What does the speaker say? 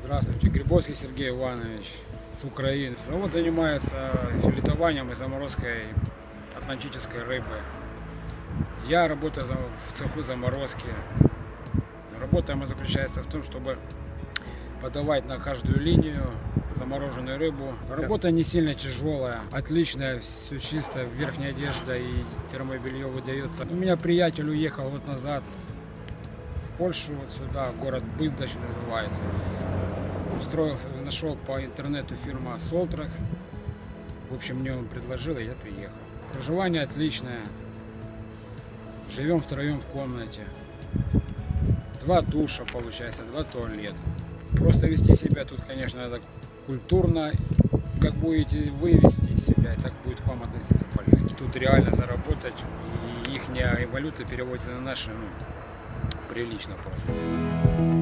Здравствуйте, Грибовский Сергей Иванович с Украины. Завод занимается филетованием и заморозкой атлантической рыбы. Я работаю в цеху заморозки. Работа моя заключается в том, чтобы подавать на каждую линию замороженную рыбу. Работа не сильно тяжелая, отличная, все чисто, верхняя одежда и термобелье выдается. У меня приятель уехал вот назад в Польшу, вот сюда, город Быддач называется. Устроился, нашел по интернету фирма Soltrax. В общем, мне он предложил, и я приехал. Проживание отличное. Живем втроем в комнате. Два душа, получается, два туалета. Просто вести себя тут, конечно, надо культурно. Как будете вы вести себя, так будет к вам относиться поляки. Тут реально заработать, и их валюта переводится на наши, ну, прилично просто.